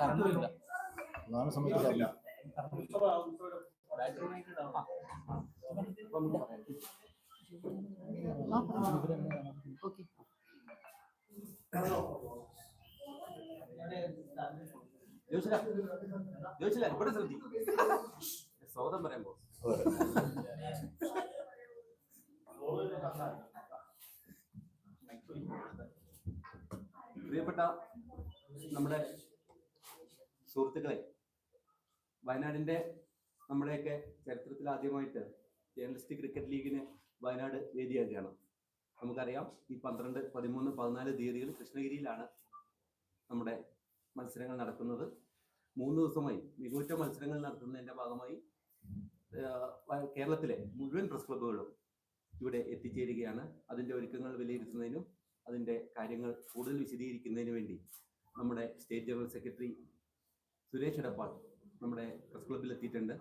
Current ഇല്ല സമയത്ത് current. Joshila ഇവിടെ ശ്രദ്ധി സൗദം പറയുമ്പോ. പ്രിയപ്പെട്ട നമ്മുടെ സുഹൃത്തുക്കളെ വയനാടിന്റെ നമ്മുടെയൊക്കെ ചരിത്രത്തിൽ ആദ്യമായിട്ട് ജേർണലിസ്റ്റ് ക്രിക്കറ്റ് ലീഗിന് വയനാട് വേദിയാകുകയാണ്. നമുക്കറിയാം ഈ പന്ത്രണ്ട് പതിമൂന്ന് പതിനാല് തീയതികൾ കൃഷ്ണഗിരിയിലാണ് നമ്മുടെ മത്സരങ്ങൾ നടക്കുന്നത്. മൂന്ന് ദിവസമായി മികവുറ്റ മത്സരങ്ങൾ നടത്തുന്നതിന്റെ ഭാഗമായി കേരളത്തിലെ മുഴുവൻ പ്രസ് ക്ലബ്ബുകളും ഇവിടെ എത്തിച്ചേരുകയാണ്. അതിന്റെ ഒരുക്കങ്ങൾ വിലയിരുത്തുന്നതിനും അതിന്റെ കാര്യങ്ങൾ കൂടുതൽ വിശദീകരിക്കുന്നതിന് വേണ്ടി നമ്മുടെ state general secretary Suresh Edappal നമ്മുടെ പ്രസ് ക്ലബ്ബിൽ എത്തിയിട്ടുണ്ട്.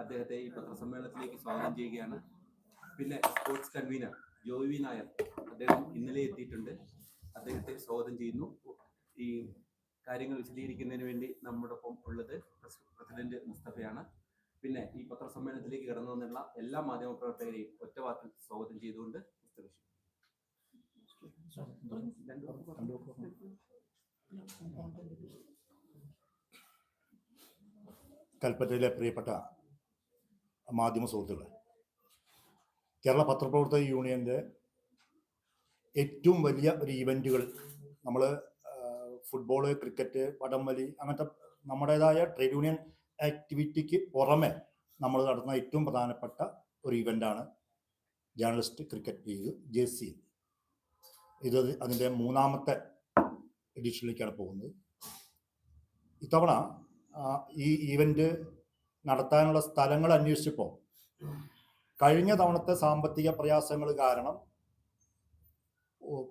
അദ്ദേഹത്തെ ഈ പത്രസമ്മേളനത്തിലേക്ക് സ്വാഗതം ചെയ്യുകയാണ്. പിന്നെ സ്പോർട്സ് കൺവീനർ ജോവി നായർ അദ്ദേഹം ഇന്നലെ എത്തിയിട്ടുണ്ട്. അദ്ദേഹത്തെ സ്വാഗതം ചെയ്യുന്നു. ഈ കാര്യങ്ങൾ വിശദീകരിക്കുന്നതിന് വേണ്ടി നമ്മുടെ ഒപ്പം ഉള്ളത് പ്രസ് പ്രസിഡന്റ് മുസ്തഫയാണ്. പിന്നെ ഈ പത്രസമ്മേളനത്തിലേക്ക് കടന്നു വന്നുള്ള എല്ലാ മാധ്യമപ്രവർത്തകരെയും ഒറ്റ വാക്കിൽ സ്വാഗതം ചെയ്തുകൊണ്ട് മുസ്തഫ കൽപ്പറ്റയിലെ പ്രിയപ്പെട്ട മാധ്യമ സുഹൃത്തുക്കളെ കേരള പത്രപ്രവർത്തക യൂണിയന്റെ ഏറ്റവും വലിയ ഒരു ഇവന്റുകൾ നമ്മൾ ഫുട്ബോൾ ക്രിക്കറ്റ് വടംവലി അങ്ങനത്തെ നമ്മുടേതായ ട്രേഡ് യൂണിയൻ ആക്ടിവിറ്റിക്ക് പുറമെ നമ്മൾ നടത്തുന്ന ഏറ്റവും പ്രധാനപ്പെട്ട ഒരു ഇവന്റാണ് journalist cricket league J C ഇത് അതിന്റെ മൂന്നാമത്തെ എഡിഷനിലേക്കാണ് പോകുന്നത്. ഇത്തവണ ഈ ഈവന്റ് നടത്താനുള്ള സ്ഥലങ്ങൾ അന്വേഷിച്ചപ്പോൾ കഴിഞ്ഞ തവണത്തെ സാമ്പത്തിക പ്രയാസങ്ങൾ കാരണം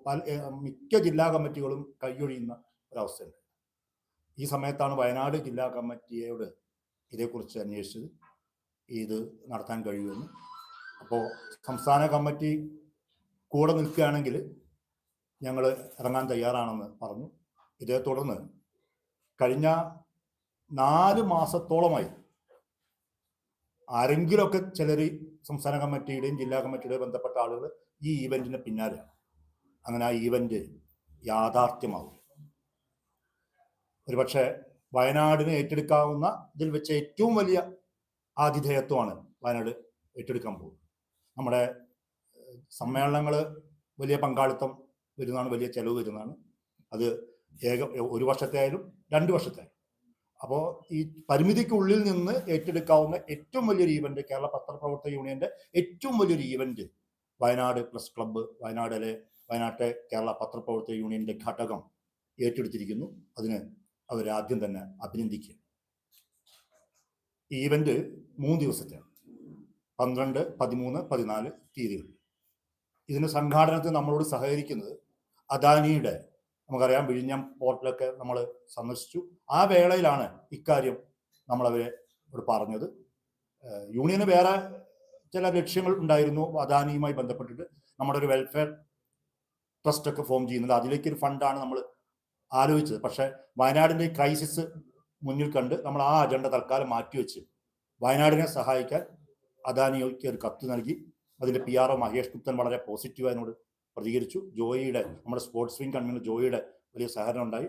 പല മിക്ക ജില്ലാ കമ്മിറ്റികളും കൈയൊഴിയുന്ന ഒരവസ്ഥയുണ്ട്. ഈ സമയത്താണ് വയനാട് ജില്ലാ കമ്മിറ്റിയോട് ഇതേക്കുറിച്ച് അന്വേഷിച്ചത്. ഇത് നടത്താൻ കഴിയുമെന്ന്. അപ്പോൾ സംസ്ഥാന കമ്മിറ്റി കൂടെ നിൽക്കുകയാണെങ്കിൽ ഞങ്ങൾ ഇറങ്ങാൻ തയ്യാറാണെന്ന് പറഞ്ഞു. ഇതേ തുടർന്ന് കഴിഞ്ഞ നാല് മാസത്തോളമായി. ആരെങ്കിലുമൊക്കെ ചിലർ സംസ്ഥാന കമ്മിറ്റിയുടെയും ജില്ലാ കമ്മിറ്റിയുടെയും ബന്ധപ്പെട്ട ആളുകൾ ഈ ഈവന്റിന് പിന്നാലെയാണ് അങ്ങനെ ആ ഈവന്റ് യാഥാർത്ഥ്യമാവും. ഒരുപക്ഷെ വയനാടിനെ ഏറ്റെടുക്കാവുന്ന ഇതിൽ വെച്ച് ഏറ്റവും വലിയ ആതിഥേയത്വമാണ് വയനാട് ഏറ്റെടുക്കാൻ പോകുന്നത്. നമ്മുടെ സമ്മേളനങ്ങൾ വലിയ പങ്കാളിത്തം വരുന്നതാണ് വലിയ ചെലവ് വരുന്നതാണ്. അത് ഏക ഒരു വർഷത്തെ ആയാലും രണ്ട് വർഷത്തെ ആയാലും. അപ്പോൾ ഈ പരിമിതിക്കുള്ളിൽ നിന്ന് ഏറ്റെടുക്കാവുന്ന ഏറ്റവും വലിയൊരു ഈവന്റ് കേരള പത്രപ്രവർത്തക യൂണിയന്റെ ഏറ്റവും വലിയൊരു ഈവന്റ് വയനാട് പ്ലസ് ക്ലബ്ബ് വയനാടിലെ വയനാട്ടെ കേരള പത്രപ്രവർത്തക യൂണിയന്റെ ഘടകം ഏറ്റെടുത്തിരിക്കുന്നു. അതിന് അവരാദ്യം തന്നെ അഭിനന്ദിക്കുക. ഈ ഈവന്റ് മൂന്ന് ദിവസത്തെ പന്ത്രണ്ട് പതിമൂന്ന് പതിനാല് തീയതികൾ ഇതിന് സംഘാടനത്തിൽ നമ്മളോട് സഹകരിക്കുന്നത് അദാനിയുടെ നമുക്കറിയാം വിഴിഞ്ഞം പോർട്ടിലൊക്കെ നമ്മൾ സന്ദർശിച്ചു. ആ വേളയിലാണ് ഇക്കാര്യം നമ്മളവരെ ഇവിടെ പറഞ്ഞത്. യൂണിയന് വേറെ ചില ലക്ഷ്യങ്ങൾ ഉണ്ടായിരുന്നു. അദാനിയുമായി ബന്ധപ്പെട്ടിട്ട് നമ്മുടെ ഒരു വെൽഫെയർ ട്രസ്റ്റ് ഒക്കെ ഫോം ചെയ്യുന്നത് അതിലേക്ക് ഒരു ഫണ്ടാണ് നമ്മൾ ആലോചിച്ചത്. പക്ഷെ വയനാടിന്റെ ക്രൈസിസ് മുന്നിൽ കണ്ട് നമ്മൾ ആ അജണ്ട തൽക്കാലം മാറ്റിവെച്ച് വയനാടിനെ സഹായിക്കാൻ അദാനിക്ക് ഒരു കത്ത് നൽകി. അതിന്റെ P R O Mahesh Guptan വളരെ പോസിറ്റീവ് അതിനോട് പ്രതികരിച്ചു. ജോയിയുടെ നമ്മുടെ സ്പോർട്സ് വിംഗ് കൺവീനർ ജോയിയുടെ വലിയ സഹകരണം ഉണ്ടായി.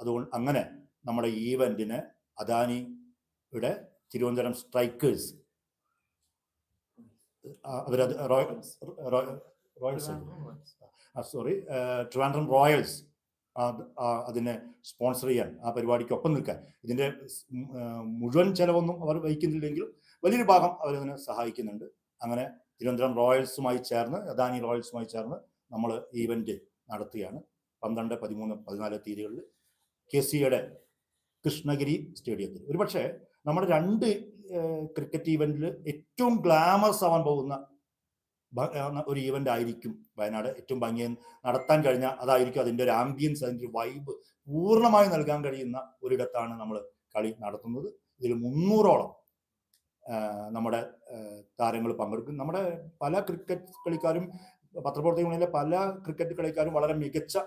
അതുകൊണ്ട് അങ്ങനെ നമ്മുടെ ഈവന്റിന് അദാനിയുടെ തിരുവനന്തപുരം സ്ട്രൈക്കേഴ്സ് അവരത് റോയൽസ് സോറി ട്രിവാൻഡ്രം റോയൽസ് അത് അതിനെ സ്പോൺസർ ചെയ്യാൻ ആ പരിപാടിക്ക് ഒപ്പം നിൽക്കാൻ ആ, മുഴുവൻ ചെലവൊന്നും അവർ വഹിക്കുന്നില്ലെങ്കിൽ വലിയൊരു ഭാഗം അവരതിനെ സഹായിക്കുന്നുണ്ട്. അങ്ങനെ തിരുവനന്തപുരം റോയൽസുമായി ചേർന്ന് അദാനി റോയൽസുമായി ചേർന്ന് നമ്മൾ ഈവന്റ് നടത്തുകയാണ്. പന്ത്രണ്ട് പതിമൂന്ന് പതിനാല് തീയതികളിൽ കെ സിയുടെ കൃഷ്ണഗിരി സ്റ്റേഡിയത്തിൽ. ഒരുപക്ഷെ നമ്മുടെ രണ്ട് ക്രിക്കറ്റ് ഈവന്റിൽ ഏറ്റവും ഗ്ലാമറസ് ആവാൻ പോകുന്ന ഒരു ഈവന്റ് ആയിരിക്കും വയനാട്. ഏറ്റവും ഭംഗി നടത്താൻ കഴിഞ്ഞ അതായിരിക്കും അതിന്റെ ഒരു ആംബിയൻസ് അതിന്റെ ഒരു വൈബ് പൂർണമായി നൽകാൻ കഴിയുന്ന ഒരിടത്താണ് നമ്മൾ കളി നടത്തുന്നത്. ഇതിൽ മുന്നൂറോളം നമ്മുടെ താരങ്ങൾ പങ്കെടുക്കും. നമ്മുടെ പല ക്രിക്കറ്റ് കളിക്കാരും പത്രപ്രവർത്തക യൂണിയനിലെ പല ക്രിക്കറ്റ് കളിക്കാരും വളരെ മികച്ച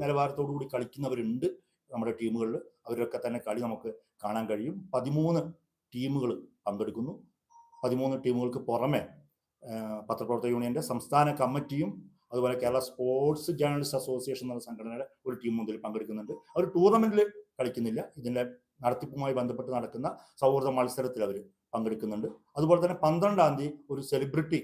നിലവാരത്തോടു കൂടി കളിക്കുന്നവരുണ്ട് നമ്മുടെ ടീമുകളിൽ. അവരൊക്കെ തന്നെ കളി നമുക്ക് കാണാൻ കഴിയും. പതിമൂന്ന് ടീമുകൾ പങ്കെടുക്കുന്നു. പതിമൂന്ന് ടീമുകൾക്ക് പുറമെ പത്രപ്രവർത്തക യൂണിയന്റെ സംസ്ഥാന കമ്മിറ്റിയും അതുപോലെ കേരള സ്പോർട്സ് ജേർണലിസ്റ്റ് അസോസിയേഷൻ എന്ന സംഘടനയുടെ ഒരു ടീം മുതൽ പങ്കെടുക്കുന്നുണ്ട്. അവർ ടൂർണമെന്റിൽ കളിക്കുന്നില്ല. ഇതിന്റെ നടത്തിപ്പുമായി ബന്ധപ്പെട്ട് നടക്കുന്ന സൗഹൃദ മത്സരത്തിൽ അവർ പങ്കെടുക്കുന്നുണ്ട്. അതുപോലെ തന്നെ പന്ത്രണ്ടാം തീയതി ഒരു സെലിബ്രിറ്റി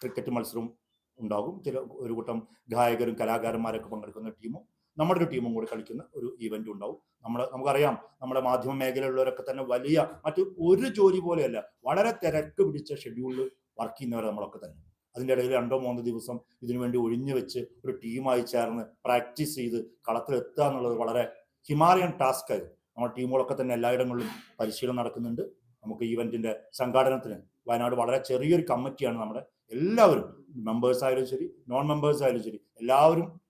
ക്രിക്കറ്റ് മത്സരവും ഉണ്ടാകും. ചില ഒരു കൂട്ടം ഗായകരും കലാകാരന്മാരൊക്കെ പങ്കെടുക്കുന്ന ടീമും നമ്മുടെ ഒരു ടീമും കൂടി കളിക്കുന്ന ഒരു ഇവന്റ് ഉണ്ടാവും. നമ്മൾ നമുക്കറിയാം നമ്മുടെ മാധ്യമ മേഖലയിലുള്ളവരൊക്കെ തന്നെ വലിയ മറ്റു ഒരു ജോലി പോലെയല്ല വളരെ തിരക്ക് പിടിച്ച ഷെഡ്യൂളിൽ വർക്ക് ചെയ്യുന്നവർ നമ്മളൊക്കെ തന്നെ. അതിന്റെ ഇടയിൽ രണ്ടോ മൂന്നോ ദിവസം ഇതിനുവേണ്ടി ഒഴിഞ്ഞു വെച്ച് ഒരു ടീമായി ചേർന്ന് പ്രാക്ടീസ് ചെയ്ത് കളത്തിലെത്തുക എന്നുള്ളത് വളരെ ഹിമാലയൻ ടാസ്ക് ആയിരുന്നു. നമ്മുടെ ടീമുകളൊക്കെ തന്നെ എല്ലായിടങ്ങളിലും പരിശീലനം നടക്കുന്നുണ്ട്. നമുക്ക് ഈവന്റിന്റെ സംഘാടനത്തിന് വയനാട് വളരെ ചെറിയൊരു കമ്മിറ്റിയാണ് നമ്മുടെ എല്ലാവരും മെമ്പേഴ്സ് ആയാലും ശരി നോൺ മെമ്പേഴ്സ് ആയാലും ശരി എല്ലാവരും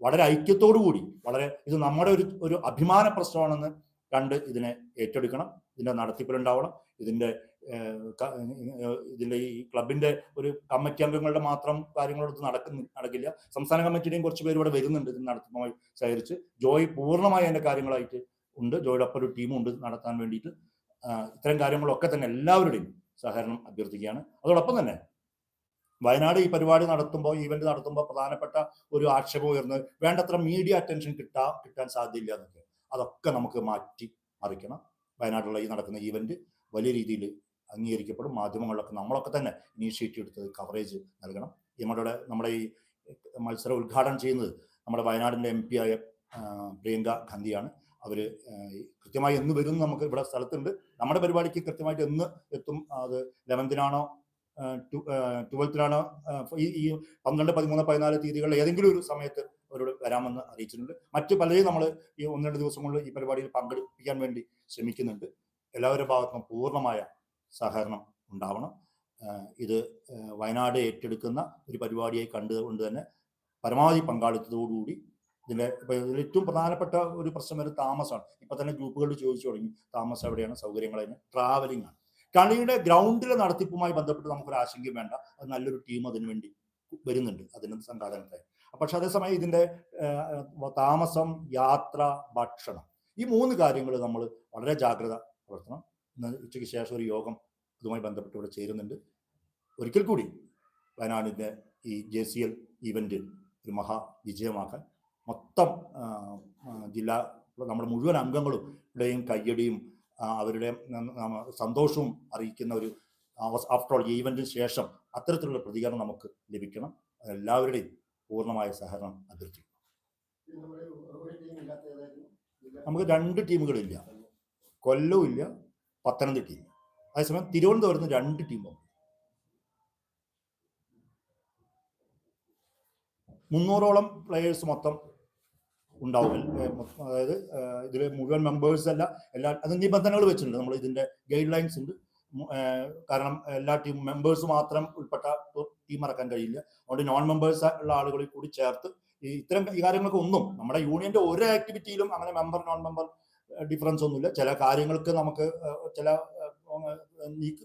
വളരെ ഐക്യത്തോടു കൂടി വളരെ ഇത് നമ്മുടെ ഒരു ഒരു അഭിമാന പ്രശ്നമാണെന്ന് കണ്ട് ഇതിനെ ഏറ്റെടുക്കണം ഇതിന്റെ നടത്തിപ്പിലുണ്ടാവണം ഇതിന്റെ ഇതിന്റെ ഈ ക്ലബിന്റെ ഒരു കമ്മിറ്റി അംഗങ്ങളുടെ മാത്രം കാര്യങ്ങളെടുത്ത് നടക്കുന്ന നടക്കില്ല. സംസ്ഥാന കമ്മിറ്റിയുടെയും കുറച്ച് പേര് ഇവിടെ വരുന്നുണ്ട് ഇതിന് നടത്തുമായി സഹകരിച്ച്. ജോയ് പൂർണമായി അതിന്റെ കാര്യങ്ങളായിട്ട് ഉണ്ട് ജോയുടെ ഒപ്പം ഒരു ടീമുണ്ട് നടത്താൻ വേണ്ടിയിട്ട്. ഇത്തരം കാര്യങ്ങളൊക്കെ തന്നെ എല്ലാവരുടെയും സഹകരണം അഭ്യർത്ഥിക്കുകയാണ്. അതോടൊപ്പം തന്നെ വയനാട് ഈ പരിപാടി നടത്തുമ്പോൾ ഈവന്റ് നടത്തുമ്പോൾ പ്രധാനപ്പെട്ട ഒരു ആക്ഷേപം ഉയർന്ന് വേണ്ടത്ര മീഡിയ അറ്റൻഷൻ കിട്ടാ കിട്ടാൻ സാധ്യതയില്ല എന്നൊക്കെ. അതൊക്കെ നമുക്ക് മാറ്റി മറിക്കണം. വയനാട്ടിലുള്ള ഈ നടക്കുന്ന ഈവന്റ് വലിയ രീതിയിൽ അംഗീകരിക്കപ്പെടും. മാധ്യമങ്ങളിലൊക്കെ നമ്മളൊക്കെ തന്നെ ഇനീഷ്യേറ്റീവ് എടുത്ത് കവറേജ് നൽകണം. നമ്മുടെ നമ്മുടെ ഈ മത്സരം ഉദ്ഘാടനം ചെയ്യുന്നത് നമ്മുടെ വയനാടിന്റെ എം പി ആയ പ്രിയങ്ക ഗാന്ധിയാണ്. അവർ കൃത്യമായി എന്ന് വരും നമുക്ക് ഇവിടെ സ്ഥലത്തുണ്ട്. നമ്മുടെ പരിപാടിക്ക് കൃത്യമായിട്ട് എന്ന് എത്തും. അത് ലെവൻത്തിനാണോ ട്വൽത്തിനാണോ ഈ പന്ത്രണ്ട് പതിമൂന്ന് പതിനാല് തീയതികളിൽ ഏതെങ്കിലും ഒരു സമയത്ത് അവരോട് വരാമെന്ന് അറിയിച്ചിട്ടുണ്ട്. മറ്റ് പലരെയും നമ്മൾ ഈ ഒന്ന് രണ്ട് ദിവസം കൊണ്ട് ഈ പരിപാടിയിൽ പങ്കെടുപ്പിക്കാൻ വേണ്ടി ശ്രമിക്കുന്നുണ്ട്. എല്ലാവരുടെ ഭാഗത്തും പൂർണമായ സഹകരണം ഉണ്ടാവണം. ഇത് വയനാട് ഏറ്റെടുക്കുന്ന ഒരു പരിപാടിയായി കണ്ടുകൊണ്ട് തന്നെ പരമാവധി പങ്കാളിത്തത്തോടുകൂടി ഇതിന്റെ ഇതിൽ ഏറ്റവും പ്രധാനപ്പെട്ട ഒരു പ്രശ്നം വരും താമസമാണ് ഇപ്പം തന്നെ ഗ്രൂപ്പുകളിൽ ചോദിച്ചു തുടങ്ങി താമസം എവിടെയാണ്? സൗകര്യങ്ങൾ അതിന് ട്രാവലിംഗ് ആണ് കളിയുടെ ഗ്രൗണ്ടിലെ നടത്തിപ്പുമായി ബന്ധപ്പെട്ട് നമുക്കൊരു ആശങ്കയും വേണ്ട. അത് നല്ലൊരു ടീം അതിനു വേണ്ടി വരുന്നുണ്ട് അതിന് സംഘാടനത്തെ. പക്ഷെ അതേസമയം ഇതിന്റെ താമസം യാത്ര ഭക്ഷണം ഈ മൂന്ന് കാര്യങ്ങൾ നമ്മൾ വളരെ ജാഗ്രത പുലർത്തണം. ഇന്ന് ഉച്ചയ്ക്ക് ശേഷം ഒരു യോഗം ഇതുമായി ബന്ധപ്പെട്ട് ഇവിടെ ചേരുന്നുണ്ട്. ഒരിക്കൽ കൂടി വയനാടിന്റെ ഈ ജെ സി എൽ ഈവന്റ് ഒരു മഹാ വിജയമാക്കാൻ മൊത്തം ജില്ലാ നമ്മുടെ മുഴുവൻ അംഗങ്ങളും ഇവിടെയും കയ്യടിയും അവരുടെ സന്തോഷവും അറിയിക്കുന്ന ഒരു ആഫ്റ്റർ ഓൾ ഈവന്റിന് ശേഷം അത്തരത്തിലുള്ള പ്രതികരണം നമുക്ക് ലഭിക്കണം. എല്ലാവരുടെയും പൂർണമായ സഹകരണം അഭ്യർത്ഥിക്കും നമുക്ക് രണ്ട് ടീമുകളില്ല. കൊല്ലവും ഇല്ല പത്തനംതിട്ടയും അതേസമയം തിരുവനന്തപുരത്ത് രണ്ട് ടീമും മുന്നൂറോളം പ്ലെയേഴ്സ് മൊത്തം ഉണ്ടാവും അതായത് ഇതിൽ മുഴുവൻ മെമ്പേഴ്സ് അല്ല എല്ലാ അത് നിബന്ധനകൾ വെച്ചിട്ടുണ്ട്. നമ്മൾ ഇതിന്റെ ഗൈഡ് ലൈൻസ് ഉണ്ട് കാരണം എല്ലാ ടീം മെമ്പേഴ്സ് മാത്രം ഉൾപ്പെട്ട ടീം ഇറക്കാൻ കഴിയില്ല. അതുകൊണ്ട് നോൺ മെമ്പേഴ്സ് ഉള്ള ആളുകളിൽ കൂടി ചേർത്ത് ഈ ഇത്തരം ഈ കാര്യങ്ങൾക്ക് ഒന്നും നമ്മുടെ യൂണിയന്റെ ഒരു ആക്ടിവിറ്റിയിലും അങ്ങനെ മെമ്പർ നോൺ മെമ്പർ ഡിഫറൻസ് ഒന്നുമില്ല. ചില കാര്യങ്ങൾക്ക് നമുക്ക് ചില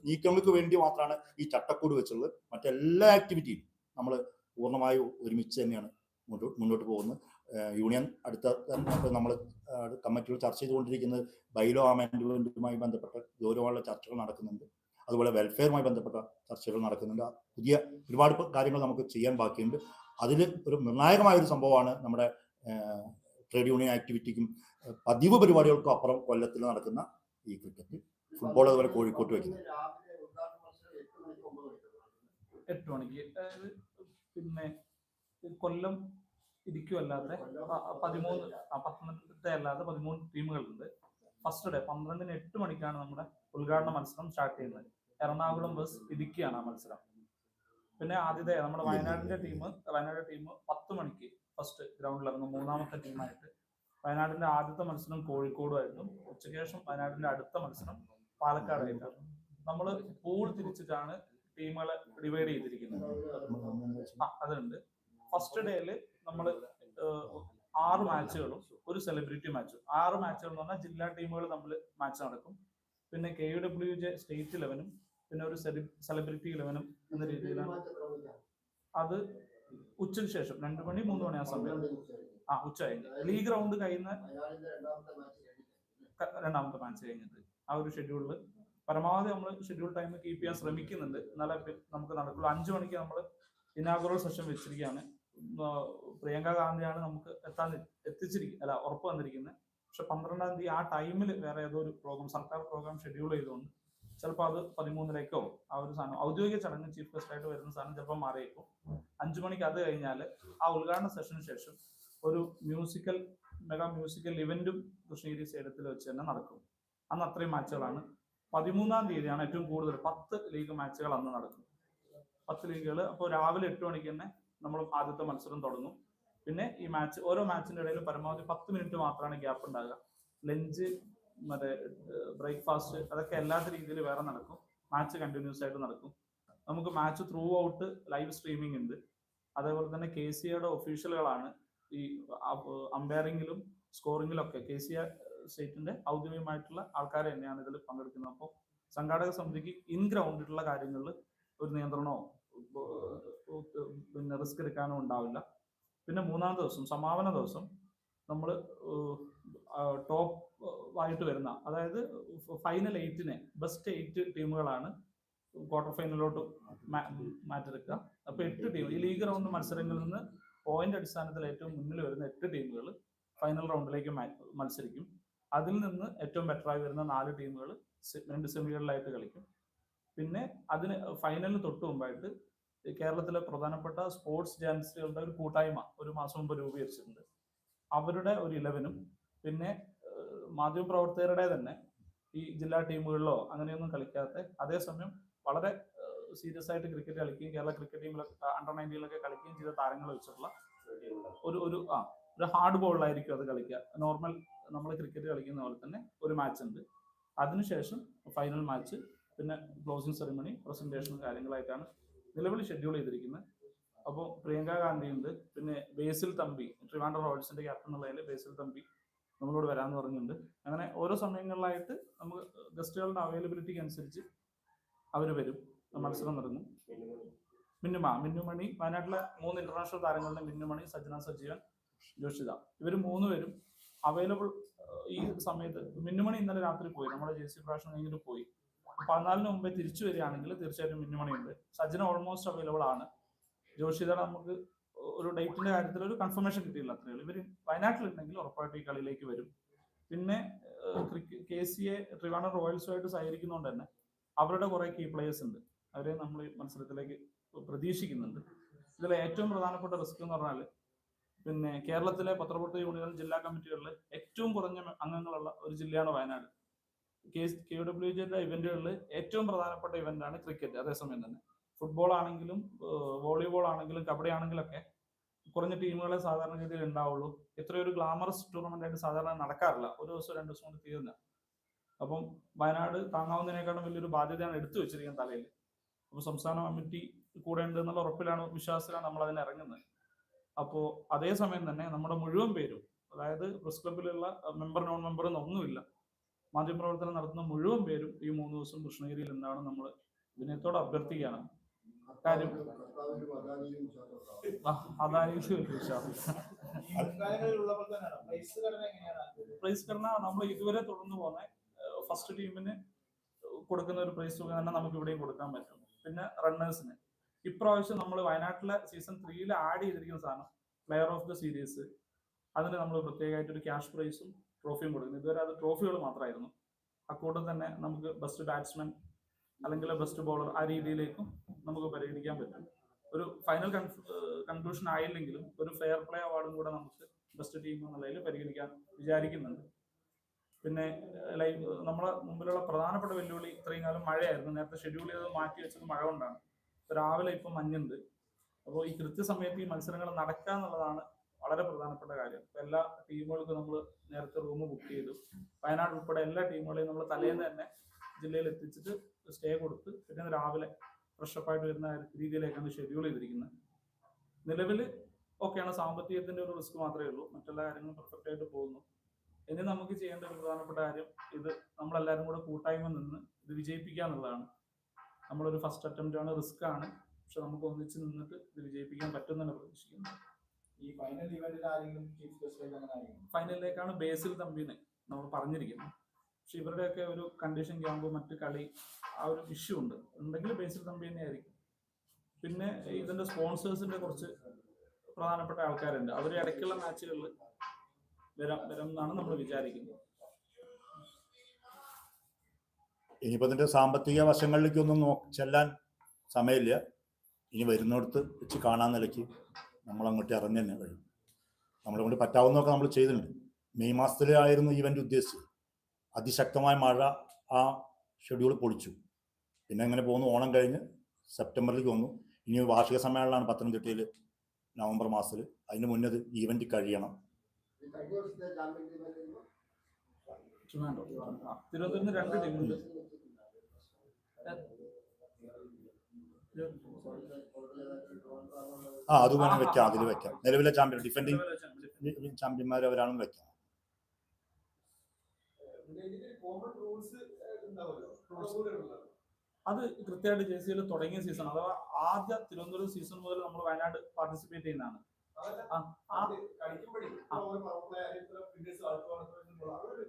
നീക്കങ്ങൾക്ക് വേണ്ടി മാത്രമാണ് ഈ ചട്ടക്കൂട് വെച്ചുള്ളത് മറ്റെല്ലാ ആക്ടിവിറ്റിയും നമ്മൾ പൂർണമായും ഒരുമിച്ച് തന്നെയാണ് മുന്നോട്ട് മുന്നോട്ട് പോകുന്നത്. യൂണിയൻ അടുത്ത നമ്മൾ കമ്മിറ്റികൾ ചർച്ച ചെയ്തുകൊണ്ടിരിക്കുന്നത് ബൈലോ അമെൻഡ്മെന്റുമായി ബന്ധപ്പെട്ട ഗൗരവമുള്ള ചർച്ചകൾ നടക്കുന്നുണ്ട്. അതുപോലെ വെൽഫെയറുമായി ബന്ധപ്പെട്ട ചർച്ചകൾ നടക്കുന്നുണ്ട്. പുതിയ ഒരുപാട് കാര്യങ്ങൾ നമുക്ക് ചെയ്യാൻ ബാക്കിയുണ്ട്. അതിൽ ഒരു നിർണായകമായ ഒരു സംഭവമാണ് നമ്മുടെ ട്രേഡ് യൂണിയൻ ആക്ടിവിറ്റിക്കും പതിവ് പരിപാടികൾക്കും അപ്പുറം കൊല്ലത്തിൽ നടക്കുന്ന ഈ ക്രിക്കറ്റ് ഫുട്ബോൾ അതുപോലെ കോഴിക്കോട്ട് വയ്ക്കുന്നത് എട്ട് മണിക്ക് പിന്നെ കൊല്ലം ഇരിക്കും അല്ലാത്ത ആ, ആ, പതിമൂന്ന് പത്തനംതിട്ട അല്ലാതെ പതിമൂന്ന് ടീമുകളുണ്ട്. ഫസ്റ്റ് ഡേ പന്ത്രണ്ടിന് എട്ട് മണിക്കാണ് നമ്മുടെ ഉദ്ഘാടന മത്സരം സ്റ്റാർട്ട് ചെയ്യുന്നത്. എറണാകുളം ബസ് ഇടുക്കിയാണ് ആ മത്സരം. പിന്നെ ആദ്യത്തെ നമ്മുടെ വയനാടിന്റെ ടീം വയനാട് ടീം പത്ത് മണിക്ക് ഫസ്റ്റ് ഗ്രൗണ്ടിൽ ഇറങ്ങും. മൂന്നാമത്തെ ടീമായിട്ട് വയനാടിന്റെ ആദ്യത്തെ മത്സരം കോഴിക്കോടുമായിരുന്നു ഉച്ചയ്ക്ക് ശേഷം വയനാടിന്റെ അടുത്ത മത്സരം പാലക്കാടായിട്ടാണ് നമ്മൾ പൂൾ തിരിച്ചിട്ടാണ് ടീമുകളെ ഡിവൈഡ് ചെയ്തിരിക്കുന്നത്. അതുണ്ട് ഫസ്റ്റ് ഡേയിൽ നമ്മൾ ആറ് മാച്ചുകളും ഒരു സെലിബ്രിറ്റി മാച്ചും. ആറ് മാച്ചുകൾ എന്ന് പറഞ്ഞാൽ ജില്ലാ ടീമുകൾ തമ്മിൽ മാച്ച് നടക്കും. പിന്നെ K U W J state ഇലവനും പിന്നെ ഒരു സെലിബ്രിറ്റി ഇലവനും എന്ന രീതിയിലാണ്. അത് ഉച്ചയ്ക്ക് ശേഷം രണ്ട് മണി മൂന്ന് മണി ആ സമയം. ആ ഉച്ച കഴിഞ്ഞ്. ലീഗ് റൗണ്ട് കഴിയുന്ന രണ്ടാമത്തെ മാച്ച് കഴിഞ്ഞിട്ട് ആ ഒരു ഷെഡ്യൂളിൽ പരമാവധി നമ്മൾ ഷെഡ്യൂൾ ടൈം കീപ്പ് ചെയ്യാൻ ശ്രമിക്കുന്നുണ്ട്. എന്നാലേ നമുക്ക് നടക്കുള്ളൂ. അഞ്ചു മണിക്ക് നമ്മൾ ഇനാഗുറൽ സെഷൻ വെച്ചിരിക്കുകയാണ്. പ്രിയങ്ക ഗാന്ധിയാണ് നമുക്ക് എത്താൻ എത്തിച്ചിരിക്കുന്നത് അല്ല ഉറപ്പ് വന്നിരിക്കുന്നത്. പക്ഷെ പന്ത്രണ്ടാം തീയതി ആ ടൈമിൽ വേറെ ഏതോ ഒരു പ്രോഗ്രാം സർക്കാർ പ്രോഗ്രാം ഷെഡ്യൂൾ ചെയ്തുകൊണ്ട് ചിലപ്പോൾ അത് പതിമൂന്നിലേക്കോ ആ ഒരു സാധനം ഔദ്യോഗിക ചടങ്ങ് ചീഫ് ഗസ്റ്റ് ആയിട്ട് വരുന്ന സാധനം ചിലപ്പോൾ മാറിയേക്കും. അഞ്ചു മണിക്ക് അത് കഴിഞ്ഞാൽ ആ ഉദ്ഘാടന സെഷന് ശേഷം ഒരു മ്യൂസിക്കൽ മെഗാ മ്യൂസിക്കൽ ഇവന്റും കൃഷ്ണഗിരി സ്റ്റേഡിയത്തിൽ വെച്ച് തന്നെ നടക്കും. അന്ന് അത്രയും മാച്ചുകളാണ് പതിമൂന്നാം തീയതിയാണ് ഏറ്റവും കൂടുതൽ പത്ത് ലീഗ് മാച്ചുകൾ അന്ന് നടക്കും പത്ത് ലീഗുകൾ അപ്പോൾ രാവിലെ എട്ട് മണിക്ക് തന്നെ നമ്മൾ ആദ്യത്തെ മത്സരം തുടങ്ങും. പിന്നെ ഈ മാച്ച് ഓരോ മാച്ചിന്റെ ഇടയിൽ പരമാവധി പത്ത് മിനിറ്റ് മാത്രമാണ് ഗ്യാപ്പ് ഉണ്ടാകുക ലഞ്ച് മറ്റേ ബ്രേക്ക്ഫാസ്റ്റ് അതൊക്കെ എല്ലാത്ത രീതിയിൽ വേറെ നടക്കും. മാച്ച് കണ്ടിന്യൂസ് ആയിട്ട് നടക്കും. നമുക്ക് match throughout live streaming ഉണ്ട്. അതേപോലെ തന്നെ കെ സി എയുടെ ഒഫീഷ്യലുകളാണ് ഈ അമ്പയറിംഗിലും സ്കോറിംഗിലും ഒക്കെ. കെ സി ആർ സ്റ്റേറ്റിന്റെ ഔദ്യോഗികമായിട്ടുള്ള ആൾക്കാർ തന്നെയാണ് ഇതിൽ പങ്കെടുക്കുന്നത്. അപ്പോൾ സംഘാടക സമിതിക്ക് ഇൻ ഗ്രൗണ്ടിലുള്ള കാര്യങ്ങളിൽ ഒരു നിയന്ത്രണമോ പിന്നെ റിസ്ക് എടുക്കാനോ ഉണ്ടാവില്ല. പിന്നെ മൂന്നാം ദിവസം സമാപന ദിവസം നമ്മൾ ടോപ്പ് ആയിട്ട് വരുന്ന അതായത് ഫൈനൽ എയ്റ്റിനെ ബെസ്റ്റ് എയ്റ്റ് ടീമുകളാണ് ക്വാർട്ടർ ഫൈനലിലോട്ട് മാറ്റിയെടുക്കുക. അപ്പൊ എട്ട് ടീം ഈ ലീഗ് റൗണ്ട് മത്സരങ്ങളിൽ നിന്ന് പോയിന്റ് അടിസ്ഥാനത്തിൽ ഏറ്റവും മുന്നിൽ വരുന്ന എട്ട് ടീമുകൾ ഫൈനൽ റൗണ്ടിലേക്ക് മത്സരിക്കും. അതിൽ നിന്ന് ഏറ്റവും ബെറ്ററായി വരുന്ന നാല് ടീമുകൾ രണ്ട് സെമികളിലായിട്ട് കളിക്കും. പിന്നെ അതിന് ഫൈനലിന് തൊട്ട് മുമ്പായിട്ട് കേരളത്തിലെ പ്രധാനപ്പെട്ട സ്പോർട്സ് ജേർണലിസ്റ്റുകളുടെ ഒരു കൂട്ടായ്മ ഒരു മാസം മുമ്പ് രൂപീകരിച്ചിട്ടുണ്ട്. അവരുടെ ഒരു ഇലവനും പിന്നെ മാധ്യമപ്രവർത്തകരുടെ തന്നെ ഈ ജില്ലാ ടീമുകളിലോ അങ്ങനെയൊന്നും കളിക്കാത്ത അതേസമയം വളരെ സീരിയസ് ആയിട്ട് ക്രിക്കറ്റ് കളിക്കുകയും കേരള ക്രിക്കറ്റ് ടീമിലൊക്കെ അണ്ടർ നയന്റീനിലൊക്കെ കളിക്കുകയും ചെയ്ത താരങ്ങൾ വെച്ചിട്ടുള്ള ഒരു ഒരു ആ ഒരു ഹാർഡ് ബോളിലായിരിക്കും അത് കളിക്കുക. നോർമൽ നമ്മൾ ക്രിക്കറ്റ് കളിക്കുന്ന പോലെ തന്നെ ഒരു മാച്ച് ഉണ്ട്. അതിനുശേഷം ഫൈനൽ മാച്ച് പിന്നെ ക്ലോസിംഗ് സെറിമണി പ്രസന്റേഷനും കാര്യങ്ങളായിട്ടാണ് നിലവിൽ ഷെഡ്യൂൾ ചെയ്തിരിക്കുന്നത്. അപ്പോൾ പ്രിയങ്ക ഗാന്ധി ഉണ്ട് പിന്നെ ബേസിൽ തമ്പി ട്രിവാൻഡ്ര റോയൽസിന്റെ ക്യാപ്റ്റൻ എന്നുള്ളതിൽ ബേസിൽ തമ്പി നമ്മളോട് വരാമെന്ന് പറഞ്ഞിട്ടുണ്ട്. അങ്ങനെ ഓരോ സമയങ്ങളിലായിട്ട് നമുക്ക് ഗസ്റ്റുകളുടെ അവൈലബിലിറ്റിക്ക് അനുസരിച്ച് അവർ വരും. മത്സരം നടക്കും മിന്നുമ മിന്നുമണി വയനാട്ടിലെ മൂന്ന് ഇന്റർനാഷണൽ താരങ്ങളുടെ മിന്നുമണി സജ്ജന സജീവൻ ജോഷിത. ഇവർ മൂന്ന് പേരും അവൈലബിൾ ഈ സമയത്ത് മിന്നുമണി ഇന്നലെ രാത്രി പോയി. നമ്മുടെ ജെ സി പ്രാഷൻ കഴിഞ്ഞിട്ട് പോയി. പതിനാലിന് മുമ്പേ തിരിച്ചു വരികയാണെങ്കിൽ തീർച്ചയായിട്ടും മിന്നുമണി ഉണ്ട് സജ്ജന ഓൾമോസ്റ്റ് അവൈലബിൾ ആണ്. ജോഷിതയുടെ നമുക്ക് ഒരു ഡേറ്റിന്റെ കാര്യത്തിൽ ഒരു കൺഫർമേഷൻ കിട്ടിയില്ല അത്രയേ ഉള്ളൂ. ഇവർ വയനാട്ടിലുണ്ടെങ്കിൽ ഉറപ്പായിട്ട് ഈ കളിയിലേക്ക് വരും. പിന്നെ കെ സി എ ട്രിവാണ റോയൽസുമായിട്ട് സഹകരിക്കുന്നതുകൊണ്ട് തന്നെ അവരുടെ കുറെ കീ പ്ലേയേഴ്സ് ഉണ്ട്. അവരെ നമ്മൾ മത്സരത്തിലേക്ക് പ്രതീക്ഷിക്കുന്നുണ്ട്. ഇതിൽ ഏറ്റവും പ്രധാനപ്പെട്ട റിസ്ക് എന്ന് പറഞ്ഞാൽ പിന്നെ കേരളത്തിലെ പത്രപ്രവർത്തക യൂണിയൻ ജില്ലാ കമ്മിറ്റികളിൽ ഏറ്റവും കുറഞ്ഞ അംഗങ്ങളുള്ള ഒരു ജില്ലയാണ് വയനാട്. കെ ഡബ്ല്യു ജിയുടെ ഇവന്റുകളിൽ ഏറ്റവും പ്രധാനപ്പെട്ട ഇവന്റാണ് ക്രിക്കറ്റ് അതേസമയം തന്നെ. ഫുട്ബോൾ ആണെങ്കിലും വോളിബോൾ ആണെങ്കിലും കബഡി ആണെങ്കിലും ഒക്കെ കുറഞ്ഞ ടീമുകളെ സാധാരണഗതിയിൽ ഉണ്ടാവുള്ളൂ. ഇത്രയൊരു ഗ്ലാമറസ് ടൂർണമെന്റ് ആയിട്ട് സാധാരണ നടക്കാറില്ല. ഒരു ദിവസം രണ്ടു ദിവസം കൊണ്ട് തീരുന്ന. അപ്പം വയനാട് താങ്ങാവുന്നതിനേക്കാളും വലിയൊരു ബാധ്യതയാണ് എടുത്തു വെച്ചിരിക്കുന്നത് തലയിൽ. അപ്പോൾ സംസ്ഥാന കമ്മിറ്റി കൂടെ ഉണ്ട് എന്നുള്ള ഉറപ്പിലാണ് വിശ്വാസത്തിലാണ് നമ്മൾ അതിന് ഇറങ്ങുന്നത്. അപ്പോൾ അതേസമയം തന്നെ നമ്മുടെ മുഴുവൻ പേരും അതായത് പ്രസ് ക്ലബിലുള്ള മെമ്പർ നോൺ മെമ്പർ എന്നൊന്നുമില്ല മാധ്യമപ്രവർത്തനം നടത്തുന്ന മുഴുവൻ പേരും ഈ മൂന്ന് ദിവസം കൃഷ്ണഗിരിയിൽ ഉണ്ടാണ് നമ്മൾ വിനയത്തോട് അഭ്യർത്ഥിക്കുകയാണ് കാര്യം പ്രൈസ് ഘടന നമ്മൾ ഇതുവരെ തുടർന്ന് പോകുന്ന ഫസ്റ്റ് ടീമിന് കൊടുക്കുന്ന ഒരു പ്രൈസ് തുക തന്നെ നമുക്ക് ഇവിടെയും കൊടുക്കാൻ പറ്റും. പിന്നെ റണ്ണേഴ്സിന് ഇപ്രാവശ്യം നമ്മൾ വയനാട്ടിലെ സീസൺ ത്രീയിൽ ആഡ് ചെയ്തിരിക്കുന്ന സാധനം പ്ലെയർ ഓഫ് ദ സീരീസ് അതിന് നമ്മൾ പ്രത്യേകമായിട്ട് ഒരു ക്യാഷ് പ്രൈസും ട്രോഫിയും കൊടുക്കുന്നു. ഇതുവരെ അത് ട്രോഫികൾ മാത്രമായിരുന്നു. അക്കൂട്ടം തന്നെ നമുക്ക് ബെസ്റ്റ് ബാറ്റ്സ്മാൻ അല്ലെങ്കിൽ ബെസ്റ്റ് ബോളർ ആ രീതിയിലേക്കും നമുക്ക് പരിഗണിക്കാൻ പറ്റും. ഒരു ഫൈനൽ കൺക്ലൂഷൻ ആയില്ലെങ്കിലും ഒരു ഫെയർ പ്ലേ അവാർഡും കൂടെ നമുക്ക് ബെസ്റ്റ് ടീം എന്നുള്ളതിൽ പരിഗണിക്കാൻ വിചാരിക്കുന്നുണ്ട്. പിന്നെ ലൈവ് നമ്മളെ മുമ്പിലുള്ള പ്രധാനപ്പെട്ട വെല്ലുവിളി ഇത്രയും കാലം മഴയായിരുന്നു. നേരത്തെ ഷെഡ്യൂൾ ചെയ്ത് മാറ്റി വെച്ചത് മഴ കൊണ്ടാണ് രാവിലെ ഇപ്പം മഞ്ഞുണ്ട്. അപ്പോൾ ഈ കൃത്യസമയത്ത് ഈ മത്സരങ്ങൾ നടക്കുക എന്നുള്ളതാണ് വളരെ പ്രധാനപ്പെട്ട കാര്യം. എല്ലാ ടീമുകൾക്കും നമ്മൾ നേരത്തെ റൂം ബുക്ക് ചെയ്തു. വയനാട് ഉൾപ്പെടെ എല്ലാ ടീമുകളെയും നമ്മൾ തലേന്ന് തന്നെ ജില്ലയിൽ എത്തിച്ചിട്ട് സ്റ്റേ കൊടുത്ത് പിന്നെ രാവിലെ ഫ്രഷപ്പായിട്ട് വരുന്ന രീതിയിലേക്കാണ് ഷെഡ്യൂൾ ചെയ്തിരിക്കുന്നത് നിലവിൽ ഓക്കെയാണ് സാമ്പത്തികത്തിന്റെ ഒരു റിസ്ക് മാത്രമേ ഉള്ളൂ. മറ്റെല്ലാ കാര്യങ്ങളും പെർഫെക്റ്റ് ആയിട്ട് പോകുന്നു. ഇനി നമുക്ക് ചെയ്യേണ്ട ഒരു പ്രധാനപ്പെട്ട കാര്യം ഇത് നമ്മളെല്ലാവരും കൂടെ കൂട്ടായ്മ നിന്ന് ഇത് വിജയിപ്പിക്കുക എന്നുള്ളതാണ്. നമ്മളൊരു ഫസ്റ്റ് അറ്റംപ്റ്റ് ആണ് റിസ്ക് ആണ്. പക്ഷെ നമുക്ക് ഒന്നിച്ച് നിന്നിട്ട് ഇത് വിജയിപ്പിക്കാൻ പറ്റുമെന്നാണ് പ്രതീക്ഷിക്കുന്നത്. ഈ ഫൈനൽ ഇവന്റിൽ ആരെങ്കിലും ചീഫ് ഗസ്റ്റ് അങ്ങനെ ആരെങ്കിലും ഫൈനലിലേക്കാണ് ബേസിൽ തമ്പിനെ നമ്മൾ പറഞ്ഞിരിക്കുന്നത്. പക്ഷെ ഇവരുടെയൊക്കെ ഒരു കണ്ടീഷൻ ക്യാമ്പ് മറ്റു കളി ആ ഒരു ഇഷ്യൂ ഉണ്ട്. ഉണ്ടെങ്കിൽ ബേസിൽ തമ്പി തന്നെ ആയിരിക്കും. പിന്നെ ഇതിന്റെ സ്പോൺസേഴ്സിന്റെ കുറച്ച് പ്രധാനപ്പെട്ട ആൾക്കാരുണ്ട്. അവർ ഇടയ്ക്കുള്ള മാച്ചുകളിൽ വരാം വരും എന്നാണ് നമ്മൾ വിചാരിക്കുന്നത്. ഇനിയിപ്പോൾ ഇതിന്റെ സാമ്പത്തിക വശങ്ങളിലേക്കൊന്നും നോ ചെല്ലാൻ സമയമില്ല. ഇനി വരുന്നിടത്ത് വെച്ച് കാണാൻ നിലയ്ക്ക്. നമ്മൾ അങ്ങോട്ട് ഇറങ്ങി തന്നെ കഴിയും. നമ്മളെ കൊണ്ട് പറ്റാവുന്നതൊക്കെ നമ്മൾ ചെയ്തിട്ടുണ്ട്. മെയ് മാസത്തിലായിരുന്നു ഈവന്റ് ഉദ്ദേശിച്ചത്. അതിശക്തമായ മഴ ആ ഷെഡ്യൂൾ പൊളിച്ചു. പിന്നെ അങ്ങനെ പോകുന്നു. ഓണം കഴിഞ്ഞ് സെപ്റ്റംബറിലേക്ക് വന്നു. ഇനി വാർഷിക സമ്മേളനമാണ് പത്തനംതിട്ടയിൽ നവംബർ മാസത്തിൽ അതിന് മുന്നേ ഈവന്റ് ഈവന്റ് കഴിയണം. രണ്ട് ടീമുണ്ട് ആ അത് വേണം വെക്കാം അതിൽ വെക്കാം. നിലവിലെ ചാമ്പ്യൻ ഡിഫൻഡിങ് ചാമ്പ്യന്മാർ അവരാണെന്ന് വെക്കാം. അത് കൃത്യമായിട്ട് ജെ സിയിൽ തുടങ്ങിയ സീസൺ അഥവാ ആദ്യ തിരുവനന്തപുരം സീസൺ മുതൽ നമ്മൾ വയനാട് പാർട്ടിസിപ്പേറ്റ് ചെയ്യുന്നതാണ്.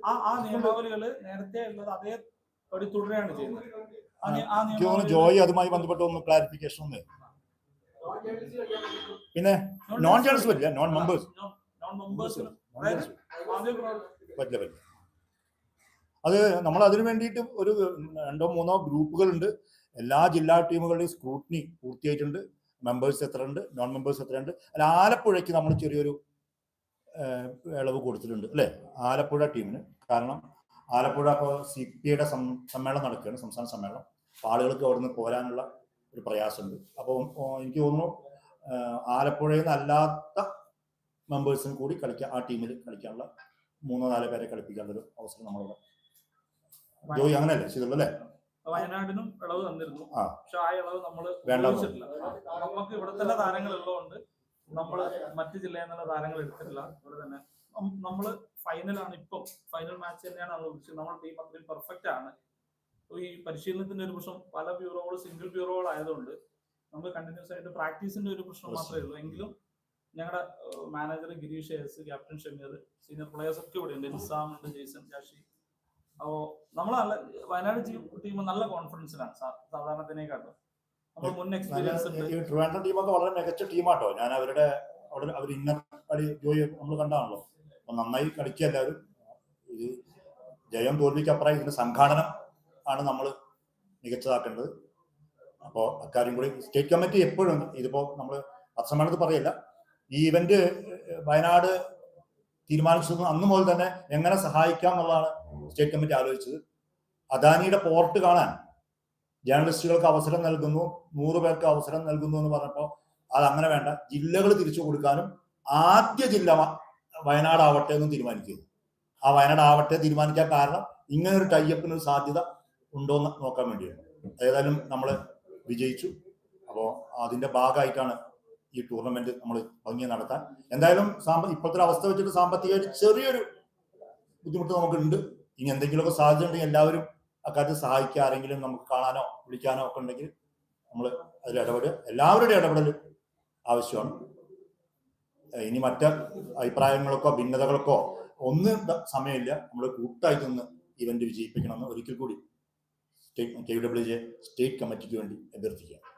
ആ, നിയമാവലികൾ നേരത്തെ ഉള്ളത് അതേ പടി തുടരുകയാണ് ചെയ്യുന്നത്. എനിക്ക് തോന്നുന്നു ജോയി അതുമായി ബന്ധപ്പെട്ട് ഒന്ന് ക്ലാരിഫിക്കേഷൻ ഒന്ന് പിന്നെ നോൺ ജേഴ്സ് പറ്റില്ല നോൺ മെമ്പേഴ്സ് പറ്റില്ല പറ്റില്ല അത് നമ്മൾ അതിനു വേണ്ടിയിട്ട് ഒരു രണ്ടോ മൂന്നോ ഗ്രൂപ്പുകൾ ഉണ്ട്. എല്ലാ ജില്ലാ ടീമുകളുടെയും സ്ക്രൂട്ടിനി പൂർത്തിയായിട്ടുണ്ട്. മെമ്പേഴ്സ് എത്ര ഉണ്ട് നോൺ മെമ്പേഴ്സ് എത്ര ഉണ്ട് അല്ല ആലപ്പുഴയ്ക്ക് നമ്മൾ ചെറിയൊരു ഇളവ് കൊടുത്തിട്ടുണ്ട് അല്ലേ? ആലപ്പുഴ ടീമിന്. കാരണം ആലപ്പുഴ ഇപ്പോൾ സി പി ഐയുടെ സമ്മേളനം നടക്കുകയാണ് സംസ്ഥാന സമ്മേളനം. അപ്പോൾ ആളുകൾക്ക് അവിടെ നിന്ന് പോരാനുള്ള ഒരു പ്രയാസമുണ്ട്. അപ്പോൾ എനിക്ക് തോന്നുന്നു ആലപ്പുഴയിൽ നിന്ന് അല്ലാത്ത മെമ്പേഴ്സിന് കൂടി കളിക്കാൻ ആ ടീമിൽ കളിക്കാനുള്ള മൂന്നോ നാലോ പേരെ കളിപ്പിക്കാനുള്ള ഒരു അവസരം നമ്മളിവിടെ. ജോയി അങ്ങനെയല്ലേ ചെയ്തുള്ളൂ അല്ലേ? വയനാടിനും ഇളവ് തന്നിരുന്നു. പക്ഷെ ആ ഇളവ് നമ്മൾ വേണ്ട. നമുക്ക് ഇവിടെ തന്നെ താരങ്ങൾ ഉള്ളതുകൊണ്ട് നമ്മൾ മറ്റു ജില്ലയിൽ നിന്നുള്ള താരങ്ങൾ എടുത്തിട്ടില്ല. അതുപോലെ തന്നെ നമ്മൾ നമ്മൾ ഫൈനലാണ് ഇപ്പം. ഫൈനൽ മാച്ച് തന്നെയാണ് നമ്മൾ ഉദ്ദേശിച്ചത്. നമ്മുടെ ടീം അത്രയും പെർഫെക്റ്റ് ആണ്. ഈ പരിശീലനത്തിന്റെ ഒരു പ്രശ്നം പല ബ്യൂറോകൾ സിംഗിൾ ബ്യൂറോകൾ ആയതുകൊണ്ട് നമുക്ക് കണ്ടിന്യൂസ് ആയിട്ട് പ്രാക്ടീസിന്റെ ഒരു പ്രശ്നം മാത്രമേ ഉള്ളൂ. എങ്കിലും ഞങ്ങളുടെ manager Girish S captain Shameer senior players ഒക്കെ ഇവിടെ ഉണ്ട്. നിസാം ഉണ്ട് ജെയ്സൺ ജാഷി. അപ്പോ നമ്മൾ നല്ല വയനാട് ടീം നല്ല കോൺഫിഡൻസിലാണ് സാധാരണത്തിനേക്കാട്ടും. ട്രിവാൻഡ്രം ടീമൊക്കെ വളരെ മികച്ച ടീമാട്ടോ ഞാൻ അവരുടെ അവിടെ അവർ ഇന്ന കളി ജോയി നമ്മൾ കണ്ടാണല്ലോ അപ്പൊ നന്നായി കളിക്കുക എല്ലാവരും ഇത് ജയം തോൽവിക്ക് അപ്പുറം ഇതിന്റെ സംഘാടനം ആണ് നമ്മൾ മികച്ചതാക്കേണ്ടത്. അപ്പോൾ അക്കാര്യം കൂടി സ്റ്റേറ്റ് കമ്മിറ്റി എപ്പോഴും ഇതിപ്പോ നമ്മൾ അസമ്മേളനത്തിൽ പറയില്ല. ഈ ഇവന്റ് വയനാട് തീരുമാനിച്ചത് അന്ന് മുതൽ തന്നെ എങ്ങനെ സഹായിക്കാം എന്നുള്ളതാണ് സ്റ്റേറ്റ് കമ്മിറ്റി ആലോചിച്ചത്. അദാനിയുടെ പോർട്ട് കാണാൻ ജേർണലിസ്റ്റുകൾക്ക് അവസരം നൽകുന്നു നൂറ് പേർക്ക് അവസരം നൽകുന്നു എന്ന് പറഞ്ഞപ്പോൾ അത് അങ്ങനെ വേണ്ട. ജില്ലകൾ തിരിച്ചു കൊടുക്കാനും ആദ്യ ജില്ല വയനാടാവട്ടെ എന്നും തീരുമാനിക്കുന്നു. ആ വയനാടാവട്ടെ തീരുമാനിക്കാൻ കാരണം ഇങ്ങനെ ഒരു ടൈപ്പിന് ഒരു സാധ്യത ഉണ്ടോ എന്ന് നോക്കാൻ വേണ്ടിയാണ്. ഏതായാലും നമ്മൾ വിജയിച്ചു. അപ്പോൾ അതിന്റെ ഭാഗമായിട്ടാണ് ഈ ടൂർണമെന്റ് നമ്മൾ ഭംഗി നടത്താൻ. എന്തായാലും സാമ്പ ഇപ്പോഴത്തെ അവസ്ഥ വെച്ചിട്ട് സാമ്പത്തികമായിട്ട് ചെറിയൊരു ബുദ്ധിമുട്ട് നമുക്കുണ്ട്. ഇനി എന്തെങ്കിലുമൊക്കെ സാധ്യത ഉണ്ടെങ്കിൽ എല്ലാവരും അക്കാര്യത്തിൽ സഹായിക്കുക ആരെങ്കിലും നമുക്ക് കാണാനോ വിളിക്കാനോ ഒക്കെ ഉണ്ടെങ്കിൽ നമ്മൾ അതിൽ ഇടപെടുക. എല്ലാവരുടെയും ഇടപെടൽ ആവശ്യമാണ്. ഇനി മറ്റ് അഭിപ്രായങ്ങൾക്കോ ഭിന്നതകൾക്കോ ഒന്നും സമയമില്ല. നമ്മൾ കൂട്ടായിട്ട് നിന്ന് ഇവന്റ് വിജയിപ്പിക്കണമെന്ന് ഒരിക്കൽ കൂടി state K W J state കമ്മിറ്റിക്ക് വേണ്ടി അഭ്യർത്ഥിക്കുക